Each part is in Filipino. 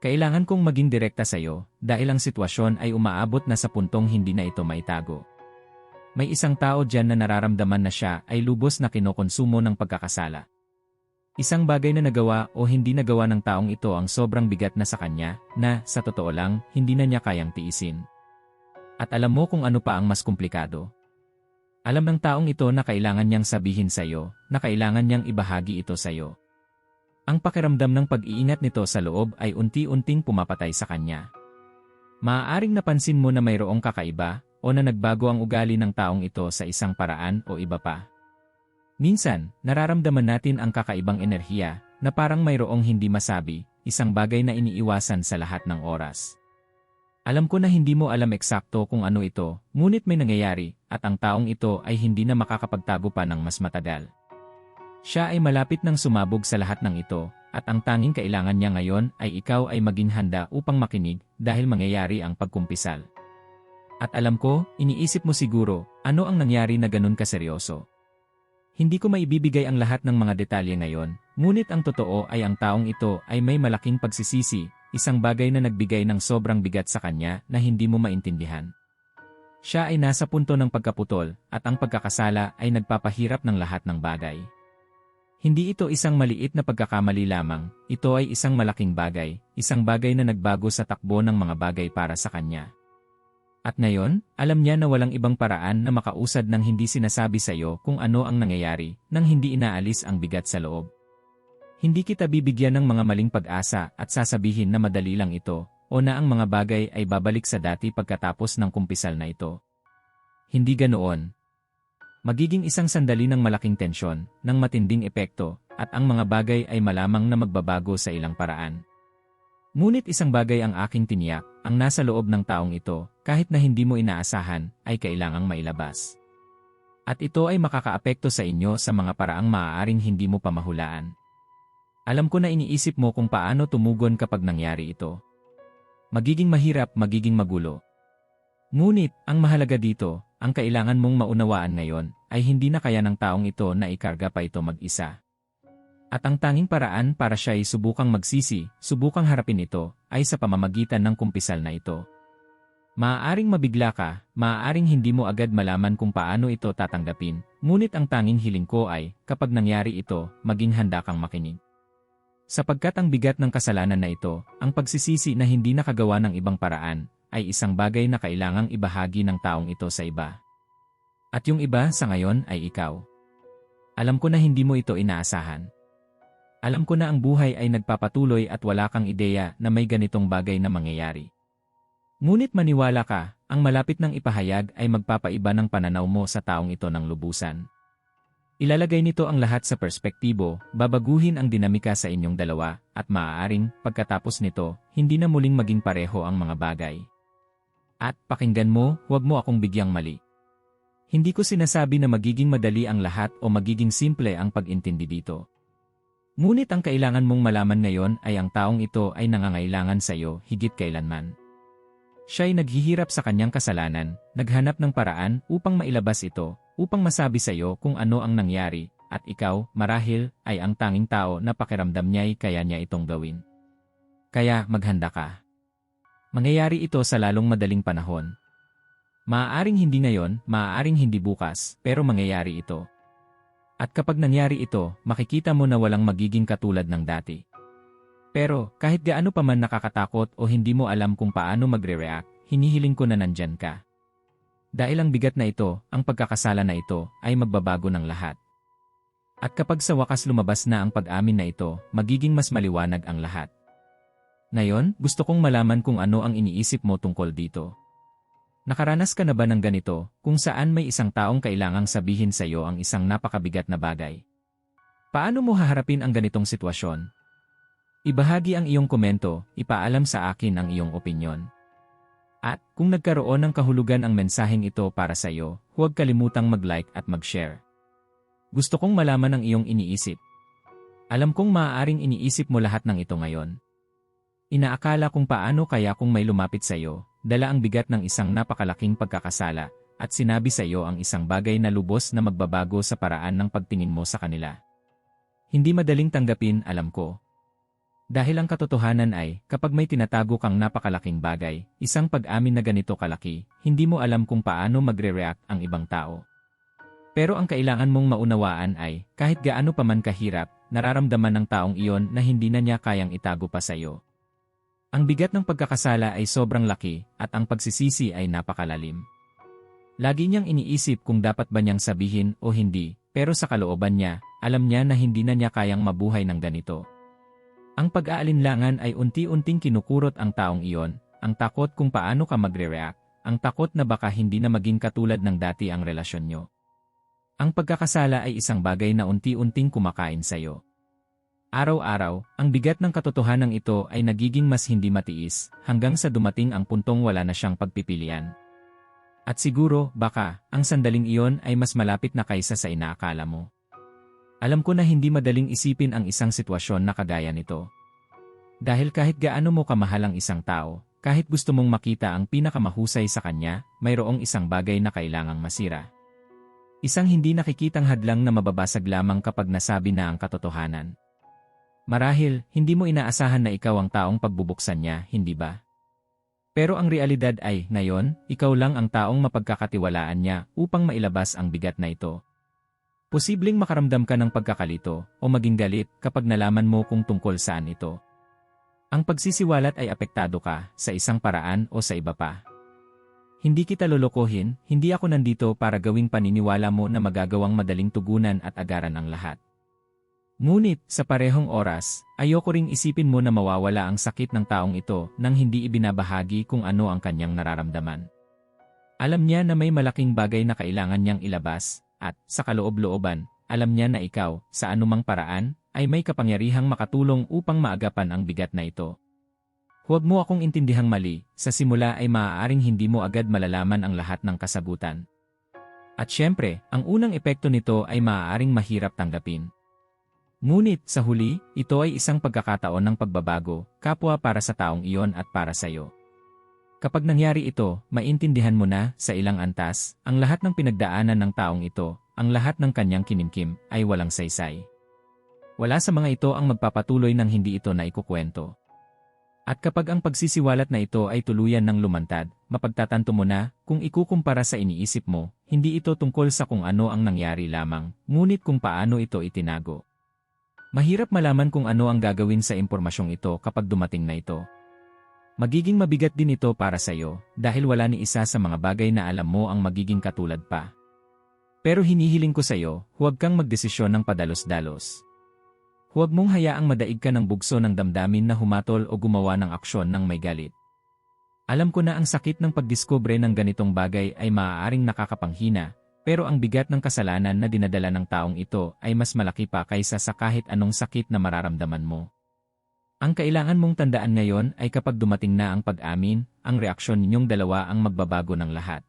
Kailangan kong maging direkta sa iyo dahil ang sitwasyon ay umaabot na sa puntong hindi na ito maitago. May isang tao dyan na nararamdaman na siya ay lubos na kinokonsumo ng pagkakasala. Isang bagay na nagawa o hindi nagawa ng taong ito ang sobrang bigat na sa kanya na, sa totoo lang, hindi na niya kayang tiisin. At alam mo kung ano pa ang mas komplikado. Alam ng taong ito na kailangan niyang sabihin sa iyo, na kailangan niyang ibahagi ito sa iyo. Ang pakiramdam ng pag-iingat nito sa loob ay unti-unting pumapatay sa kanya. Maaaring napansin mo na mayroong kakaiba o na nagbago ang ugali ng taong ito sa isang paraan o iba pa. Minsan, nararamdaman natin ang kakaibang enerhiya na parang mayroong hindi masabi, isang bagay na iniiwasan sa lahat ng oras. Alam ko na hindi mo alam eksakto kung ano ito, ngunit may nangyayari at ang taong ito ay hindi na makakapagtago pa ng mas matagal. Siya ay malapit ng sumabog sa lahat ng ito, at ang tanging kailangan niya ngayon ay ikaw ay maging handa upang makinig dahil mangyayari ang pagkumpisal. At alam ko, iniisip mo siguro, ano ang nangyari na ganun kaseryoso. Hindi ko maibibigay ang lahat ng mga detalye ngayon, ngunit ang totoo ay ang taong ito ay may malaking pagsisisi, isang bagay na nagbigay ng sobrang bigat sa kanya na hindi mo maintindihan. Siya ay nasa punto ng pagkaputol, at ang pagkakasala ay nagpapahirap ng lahat ng bagay. Hindi ito isang maliit na pagkakamali lamang, ito ay isang malaking bagay, isang bagay na nagbago sa takbo ng mga bagay para sa kanya. At ngayon, alam niya na walang ibang paraan na makausad ng hindi sinasabi sa iyo kung ano ang nangyayari nang hindi inaalis ang bigat sa loob. Hindi kita bibigyan ng mga maling pag-asa at sasabihin na madali lang ito o na ang mga bagay ay babalik sa dati pagkatapos ng kumpisal na ito. Hindi ganoon, Magiging isang sandali ng malaking tensyon, ng matinding epekto, at ang mga bagay ay malamang na magbabago sa ilang paraan. Ngunit isang bagay ang aking tiniyak, ang nasa loob ng taong ito, kahit na hindi mo inaasahan, ay kailangang mailabas. At ito ay makakaapekto sa inyo sa mga paraang maaaring hindi mo pa mahulaan. Alam ko na iniisip mo kung paano tumugon kapag nangyari ito. Magiging mahirap, magiging magulo. Ngunit, ang mahalaga dito, ang kailangan mong maunawaan ngayon ay hindi na kaya ng taong ito na ikarga pa ito mag-isa. At ang tanging paraan para siya ay subukang magsisi, subukang harapin ito, ay sa pamamagitan ng kumpisal na ito. Maaaring mabigla ka, maaaring hindi mo agad malaman kung paano ito tatanggapin, ngunit ang tanging hiling ko ay, kapag nangyari ito, maging handa kang makinig. Sapagkat ang bigat ng kasalanan na ito, ang pagsisisi na hindi nakagawa ng ibang paraan, ay isang bagay na kailangang ibahagi ng taong ito sa iba. At yung iba sa ngayon ay ikaw. Alam ko na hindi mo ito inaasahan. Alam ko na ang buhay ay nagpapatuloy at wala kang ideya na may ganitong bagay na mangyayari. Ngunit maniwala ka, ang malapit ng ipahayag ay magpapaiba ng pananaw mo sa taong ito ng lubusan. Ilalagay nito ang lahat sa perspektibo, babaguhin ang dinamika sa inyong dalawa, at maaaring, pagkatapos nito, hindi na muling maging pareho ang mga bagay. At pakinggan mo, huwag mo akong bigyang mali. Hindi ko sinasabi na magiging madali ang lahat o magiging simple ang pag-intindi dito. Ngunit ang kailangan mong malaman ngayon ay ang taong ito ay nangangailangan sa iyo higit kailanman. Siya ay naghihirap sa kanyang kasalanan, naghanap ng paraan upang mailabas ito, upang masabi sa iyo kung ano ang nangyari, at ikaw, marahil, ay ang tanging tao na pakiramdam niya ay kaya niya itong gawin. Kaya maghanda ka. Mangyayari ito sa lalong madaling panahon. Maaaring hindi ngayon, maaaring hindi bukas, pero mangyayari ito. At kapag nangyari ito, makikita mo na walang magiging katulad ng dati. Pero, kahit gaano pa man nakakatakot o hindi mo alam kung paano magre-react, hinihiling ko na nandyan ka. Dahil ang bigat na ito, ang pagkakasala na ito, ay magbabago ng lahat. At kapag sa wakas lumabas na ang pag-amin na ito, magiging mas maliwanag ang lahat. Ngayon, gusto kong malaman kung ano ang iniisip mo tungkol dito. Nakaranas ka na ba ng ganito, kung saan may isang taong kailangang sabihin sa iyo ang isang napakabigat na bagay? Paano mo haharapin ang ganitong sitwasyon? Ibahagi ang iyong komento, ipaalam sa akin ang iyong opinyon. At kung nagkaroon ng kahulugan ang mensaheng ito para sa iyo, huwag kalimutang mag-like at mag-share. Gusto kong malaman ang iyong iniisip. Alam kong maaaring iniisip mo lahat ng ito ngayon. Inaakala kung paano kaya kung may lumapit sa iyo, dala ang bigat ng isang napakalaking pagkakasala, at sinabi sa iyo ang isang bagay na lubos na magbabago sa paraan ng pagtingin mo sa kanila. Hindi madaling tanggapin, alam ko. Dahil ang katotohanan ay, kapag may tinatago kang napakalaking bagay, isang pag-amin na ganito kalaki, hindi mo alam kung paano magre-react ang ibang tao. Pero ang kailangan mong maunawaan ay, kahit gaano pa man kahirap, nararamdaman ng taong iyon na hindi na niya kayang itago pa sa iyo. Ang bigat ng pagkakasala ay sobrang laki, at ang pagsisisi ay napakalalim. Lagi niyang iniisip kung dapat ba niyang sabihin o hindi, pero sa kalooban niya, alam niya na hindi na niya kayang mabuhay ng ganito. Ang pag-aalinlangan ay unti-unting kinukurot ang taong iyon, ang takot kung paano ka magre-react, ang takot na baka hindi na maging katulad ng dati ang relasyon nyo. Ang pagkakasala ay isang bagay na unti-unting kumakain sa iyo. Araw-araw, ang bigat ng katotohanan ito ay nagiging mas hindi matiis, hanggang sa dumating ang puntong wala na siyang pagpipilian. At siguro, baka, ang sandaling iyon ay mas malapit na kaysa sa inaakala mo. Alam ko na hindi madaling isipin ang isang sitwasyon na kagaya nito. Dahil kahit gaano mo kamahal ang isang tao, kahit gusto mong makita ang pinakamahusay sa kanya, mayroong isang bagay na kailangang masira. Isang hindi nakikitang hadlang na mababasag lamang kapag nasabi na ang katotohanan. Marahil, hindi mo inaasahan na ikaw ang taong pagbubuksan niya, hindi ba? Pero ang realidad ay, ngayon, ikaw lang ang taong mapagkakatiwalaan niya upang mailabas ang bigat na ito. Posibleng makaramdam ka ng pagkakalito o maging galit kapag nalaman mo kung tungkol saan ito. Ang pagsisiwalat ay apektado ka sa isang paraan o sa iba pa. Hindi kita lolokohin, hindi ako nandito para gawing paniniwala mo na magagawang madaling tugunan at agaran ang lahat. Ngunit, sa parehong oras, ayoko ring isipin mo na mawawala ang sakit ng taong ito nang hindi ibinabahagi kung ano ang kanyang nararamdaman. Alam niya na may malaking bagay na kailangan niyang ilabas, at, sa kaloob-looban, alam niya na ikaw, sa anumang paraan, ay may kapangyarihang makatulong upang maagapan ang bigat na ito. Huwag mo akong intindihang mali, sa simula ay maaaring hindi mo agad malalaman ang lahat ng kasagutan. At syempre, ang unang epekto nito ay maaaring mahirap tanggapin. Ngunit, sa huli, ito ay isang pagkakataon ng pagbabago, kapwa para sa taong iyon at para sa iyo. Kapag nangyari ito, maintindihan mo na, sa ilang antas, ang lahat ng pinagdaanan ng taong ito, ang lahat ng kanyang kinimkim, ay walang saysay. Wala sa mga ito ang magpapatuloy ng hindi ito na ikukwento. At kapag ang pagsisiwalat na ito ay tuluyan ng lumantad, mapagtatanto mo na, kung ikukumpara sa iniisip mo, hindi ito tungkol sa kung ano ang nangyari lamang, ngunit kung paano ito itinago. Mahirap malaman kung ano ang gagawin sa impormasyong ito kapag dumating na ito. Magiging mabigat din ito para sa iyo dahil wala ni isa sa mga bagay na alam mo ang magiging katulad pa. Pero hinihiling ko sa iyo, huwag kang magdesisyon ng padalos-dalos. Huwag mong hayaang madaig ka ng bugso ng damdamin na humatol o gumawa ng aksyon ng may galit. Alam ko na ang sakit ng pagdiskubre ng ganitong bagay ay maaaring nakakapanghina, pero ang bigat ng kasalanan na dinadala ng taong ito ay mas malaki pa kaysa sa kahit anong sakit na mararamdaman mo. Ang kailangan mong tandaan ngayon ay kapag dumating na ang pag-amin, ang reaksyon ninyong dalawa ang magbabago ng lahat.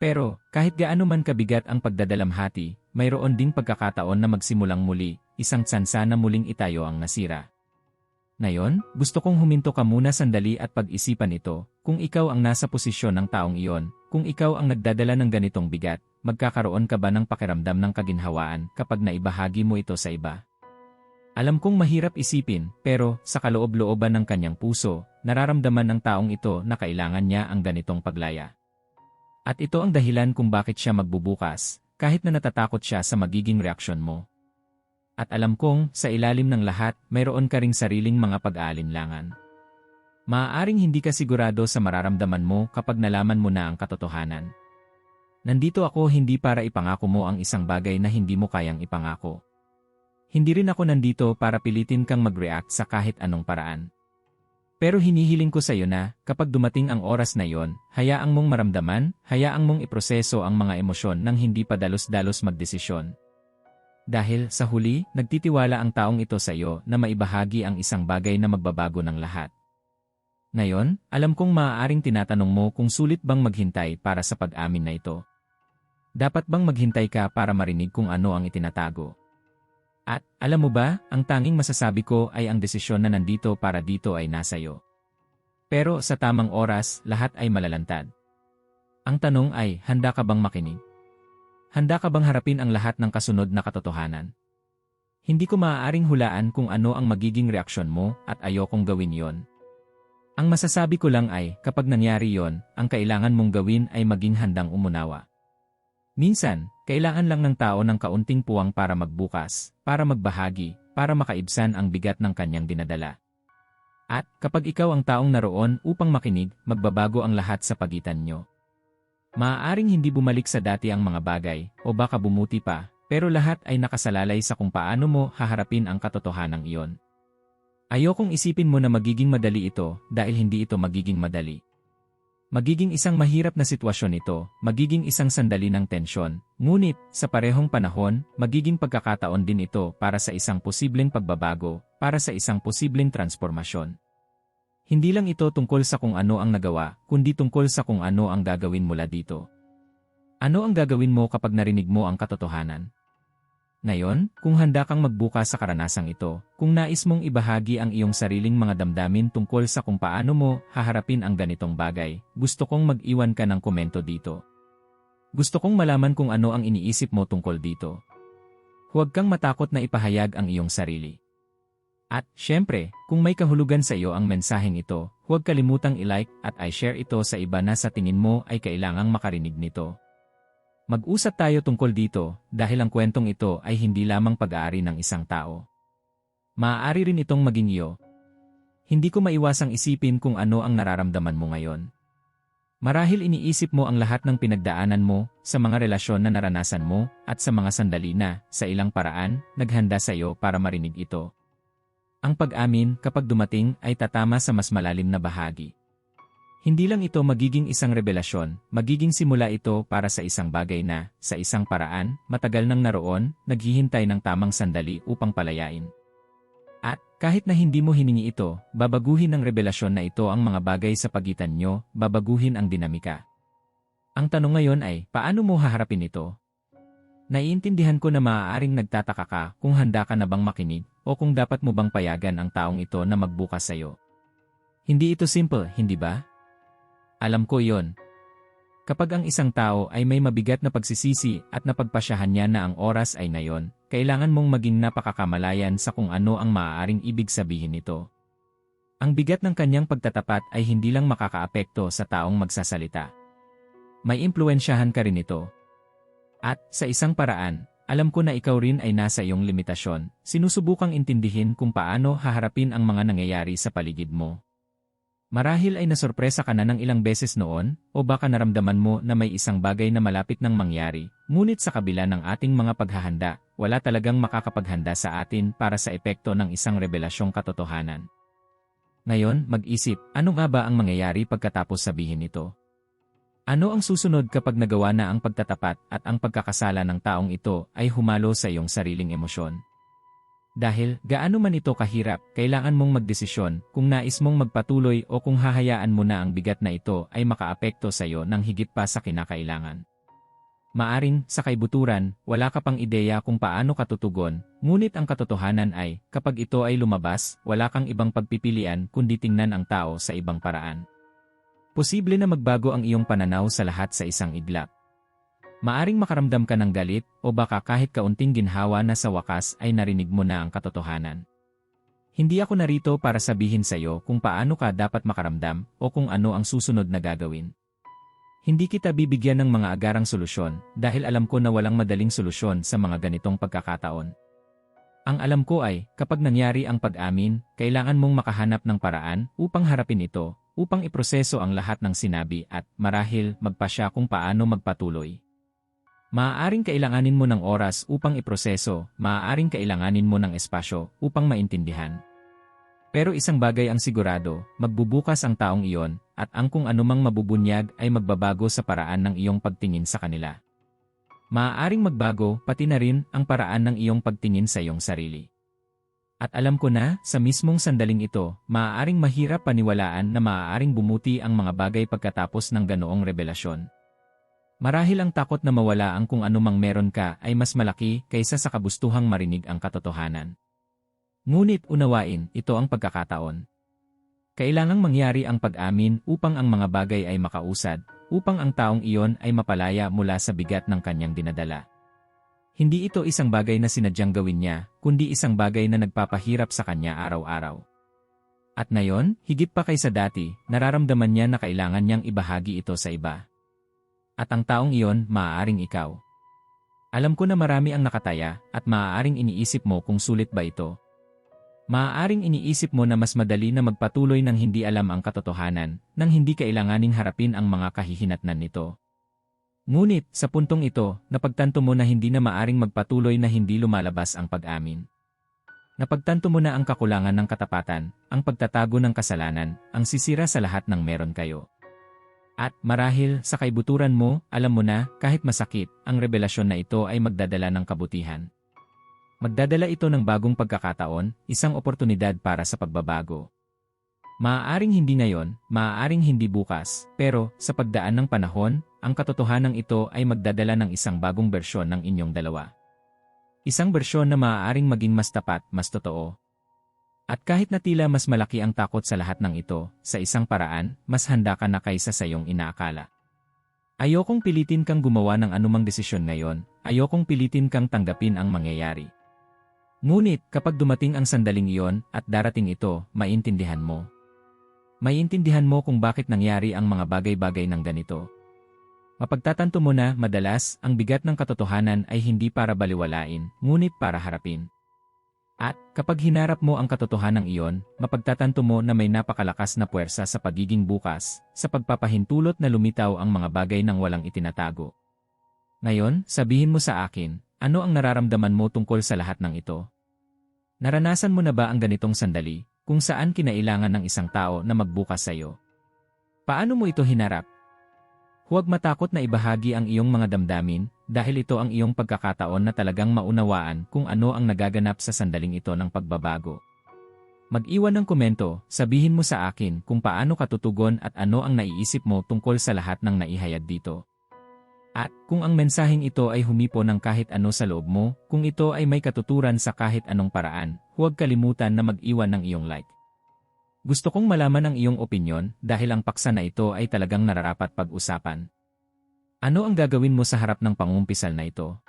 Pero, kahit gaano man kabigat ang pagdadalamhati, mayroon ding pagkakataon na magsimulang muli, isang tsansa na muling itayo ang nasira. Ngayon, gusto kong huminto ka muna sandali at pag-isipan ito, kung ikaw ang nasa posisyon ng taong iyon, kung ikaw ang nagdadala ng ganitong bigat, magkakaroon ka ba ng pakiramdam ng kaginhawaan kapag naibahagi mo ito sa iba? Alam kong mahirap isipin, pero sa kaloob-looban ng kanyang puso, nararamdaman ng taong ito na kailangan niya ang ganitong paglaya. At ito ang dahilan kung bakit siya magbubukas, kahit na natatakot siya sa magiging reaksyon mo. At alam kong, sa ilalim ng lahat, mayroon ka ring sariling mga pag-aalinlangan. Maaaring hindi ka sigurado sa mararamdaman mo kapag nalaman mo na ang katotohanan. Nandito ako hindi para ipangako mo ang isang bagay na hindi mo kayang ipangako. Hindi rin ako nandito para pilitin kang mag-react sa kahit anong paraan. Pero hinihiling ko sa iyo na, kapag dumating ang oras na yon, hayaang mong maramdaman, hayaang mong iproseso ang mga emosyon nang hindi pa dalos-dalos magdesisyon. Dahil, sa huli, nagtitiwala ang taong ito sa iyo na maibahagi ang isang bagay na magbabago ng lahat. Ngayon, alam kong maaaring tinatanong mo kung sulit bang maghintay para sa pag-amin na ito. Dapat bang maghintay ka para marinig kung ano ang itinatago? At, alam mo ba, ang tanging masasabi ko ay ang desisyon na nandito para dito ay nasa iyo. Pero sa tamang oras, lahat ay malalantad. Ang tanong ay, handa ka bang makinig? Handa ka bang harapin ang lahat ng kasunod na katotohanan? Hindi ko maaaring hulaan kung ano ang magiging reaksyon mo at ayokong gawin yon. Ang masasabi ko lang ay, kapag nangyari yon, ang kailangan mong gawin ay maging handang umunawa. Minsan, kailangan lang ng tao ng kaunting puwang para magbukas, para magbahagi, para makaibsan ang bigat ng kanyang dinadala. At, kapag ikaw ang taong naroon upang makinig, magbabago ang lahat sa pagitan nyo. Maaaring hindi bumalik sa dati ang mga bagay, o baka bumuti pa, pero lahat ay nakasalalay sa kung paano mo haharapin ang katotohanan iyon. Ayokong isipin mo na magiging madali ito dahil hindi ito magiging madali. Magiging isang mahirap na sitwasyon ito, magiging isang sandali ng tensyon, ngunit, sa parehong panahon, magiging pagkakataon din ito para sa isang posibleng pagbabago, para sa isang posibleng transformasyon. Hindi lang ito tungkol sa kung ano ang nagawa, kundi tungkol sa kung ano ang gagawin mula dito. Ano ang gagawin mo kapag narinig mo ang katotohanan? Ngayon, kung handa kang magbuka sa karanasang ito, kung nais mong ibahagi ang iyong sariling mga damdamin tungkol sa kung paano mo haharapin ang ganitong bagay, gusto kong mag-iwan ka ng komento dito. Gusto kong malaman kung ano ang iniisip mo tungkol dito. Huwag kang matakot na ipahayag ang iyong sarili. At, syempre, kung may kahulugan sa iyo ang mensaheng ito, huwag kalimutang i-like at i-share ito sa iba na sa tingin mo ay kailangang makarinig nito. Mag-usap tayo tungkol dito dahil ang kwentong ito ay hindi lamang pag-aari ng isang tao. Maaari rin itong maging iyo. Hindi ko maiwasang isipin kung ano ang nararamdaman mo ngayon. Marahil iniisip mo ang lahat ng pinagdaanan mo sa mga relasyon na naranasan mo at sa mga sandali na, sa ilang paraan, naghanda sa iyo para marinig ito. Ang pag-amin kapag dumating ay tatama sa mas malalim na bahagi. Hindi lang ito magiging isang revelasyon, magiging simula ito para sa isang bagay na, sa isang paraan, matagal nang naroon, naghihintay ng tamang sandali upang palayain. At, kahit na hindi mo hiningi ito, babaguhin ng revelasyon na ito ang mga bagay sa pagitan nyo, babaguhin ang dinamika. Ang tanong ngayon ay, paano mo haharapin ito? Naiintindihan ko na maaaring nagtataka ka kung handa ka na bang makinig o kung dapat mo bang payagan ang taong ito na magbukas sa'yo. Hindi ito simple, hindi ba? Alam ko yon. Kapag ang isang tao ay may mabigat na pagsisisi at napagpasyahan niya na ang oras ay ngayon, kailangan mong maging napakakamalayan sa kung ano ang maaaring ibig sabihin nito. Ang bigat ng kanyang pagtatapat ay hindi lang makakaapekto sa taong magsasalita. May impluensyahan ka rin ito. At, sa isang paraan, alam ko na ikaw rin ay nasa iyong limitasyon, sinusubukang intindihin kung paano haharapin ang mga nangyayari sa paligid mo. Marahil ay nasorpresa ka na ng ilang beses noon, o baka naramdaman mo na may isang bagay na malapit nang mangyari, ngunit sa kabila ng ating mga paghahanda, wala talagang makakapaghanda sa atin para sa epekto ng isang revelasyong katotohanan. Ngayon, mag-isip, ano nga ba ang mangyayari pagkatapos sabihin ito? Ano ang susunod kapag nagawa na ang pagtatapat at ang pagkakasala ng taong ito ay humalo sa iyong sariling emosyon? Dahil, gaano man ito kahirap, kailangan mong magdesisyon kung nais mong magpatuloy o kung hahayaan mo na ang bigat na ito ay makaapekto sa iyo ng higit pa sa kinakailangan. Maaring, sa kaibuturan, wala ka pang ideya kung paano katutugon, ngunit ang katotohanan ay, kapag ito ay lumabas, wala kang ibang pagpipilian kundi tingnan ang tao sa ibang paraan. Posible na magbago ang iyong pananaw sa lahat sa isang iglap. Maaring makaramdam ka ng galit o baka kahit kaunting ginhawa na sa wakas ay narinig mo na ang katotohanan. Hindi ako narito para sabihin sa iyo kung paano ka dapat makaramdam o kung ano ang susunod na gagawin. Hindi kita bibigyan ng mga agarang solusyon dahil alam ko na walang madaling solusyon sa mga ganitong pagkakataon. Ang alam ko ay, kapag nangyari ang pag-amin, kailangan mong makahanap ng paraan upang harapin ito, upang iproseso ang lahat ng sinabi at, marahil, magpasya kung paano magpatuloy. Maaaring kailanganin mo ng oras upang iproseso, maaaring kailanganin mo ng espasyo upang maintindihan. Pero isang bagay ang sigurado, magbubukas ang taong iyon, at ang kung anumang mabubunyag ay magbabago sa paraan ng iyong pagtingin sa kanila. Maaaring magbago pati na rin ang paraan ng iyong pagtingin sa iyong sarili. At alam ko na, sa mismong sandaling ito, maaaring mahirap paniwalaan na maaaring bumuti ang mga bagay pagkatapos ng ganoong revelasyon. Marahil ang takot na mawala ang kung anumang meron ka ay mas malaki kaysa sa kabustuhang marinig ang katotohanan. Ngunit unawain, ito ang pagkakataon. Kailangang mangyari ang pag-amin upang ang mga bagay ay makausad, upang ang taong iyon ay mapalaya mula sa bigat ng kanyang dinadala. Hindi ito isang bagay na sinadyang gawin niya, kundi isang bagay na nagpapahirap sa kanya araw-araw. At ngayon, higit pa kaysa dati, nararamdaman niya na kailangan niyang ibahagi ito sa iba. At ang taong iyon, maaaring ikaw. Alam ko na marami ang nakataya, at maaaring iniisip mo kung sulit ba ito. Maaaring iniisip mo na mas madali na magpatuloy ng hindi alam ang katotohanan, nang hindi kailanganing harapin ang mga kahihinatnan nito. Ngunit, sa puntong ito, napagtanto mo na hindi na maaring magpatuloy na hindi lumalabas ang pag-amin. Napagtanto mo na ang kakulangan ng katapatan, ang pagtatago ng kasalanan, ang sisira sa lahat ng meron kayo. At, marahil, sa kaibuturan mo, alam mo na, kahit masakit, ang revelasyon na ito ay magdadala ng kabutihan. Magdadala ito ng bagong pagkakataon, isang oportunidad para sa pagbabago. Maaaring hindi ngayon, maaaring hindi bukas, pero, sa pagdaan ng panahon, ang katotohanan ito ay magdadala ng isang bagong bersyon ng inyong dalawa. Isang bersyon na maaaring maging mas tapat, mas totoo. At kahit na tila mas malaki ang takot sa lahat ng ito, sa isang paraan, mas handa ka na kaysa sa iyong inaakala. Ayokong pilitin kang gumawa ng anumang desisyon ngayon, ayokong pilitin kang tanggapin ang mangyayari. Ngunit, kapag dumating ang sandaling iyon at darating ito, maintindihan mo. Maintindihan mo kung bakit nangyari ang mga bagay-bagay ng ganito. Mapagtatanto mo na, madalas, ang bigat ng katotohanan ay hindi para baliwalain, ngunit para harapin. At, kapag hinarap mo ang katotohanan iyon, mapagtatanto mo na may napakalakas na puwersa sa pagiging bukas, sa pagpapahintulot na lumitaw ang mga bagay ng walang itinatago. Ngayon, sabihin mo sa akin, ano ang nararamdaman mo tungkol sa lahat ng ito? Naranasan mo na ba ang ganitong sandali, kung saan kinailangan ng isang tao na magbukas sa iyo? Paano mo ito hinarap? Huwag matakot na ibahagi ang iyong mga damdamin, dahil ito ang iyong pagkakataon na talagang maunawaan kung ano ang nagaganap sa sandaling ito ng pagbabago. Mag-iwan ng komento, sabihin mo sa akin kung paano ka tutugon at ano ang naiisip mo tungkol sa lahat ng naihayag dito. At kung ang mensaheng ito ay humipo ng kahit ano sa loob mo, kung ito ay may katuturan sa kahit anong paraan, huwag kalimutan na mag-iwan ng iyong like. Gusto kong malaman ang iyong opinyon dahil ang paksa na ito ay talagang nararapat pag-usapan. Ano ang gagawin mo sa harap ng pangumpisal na ito?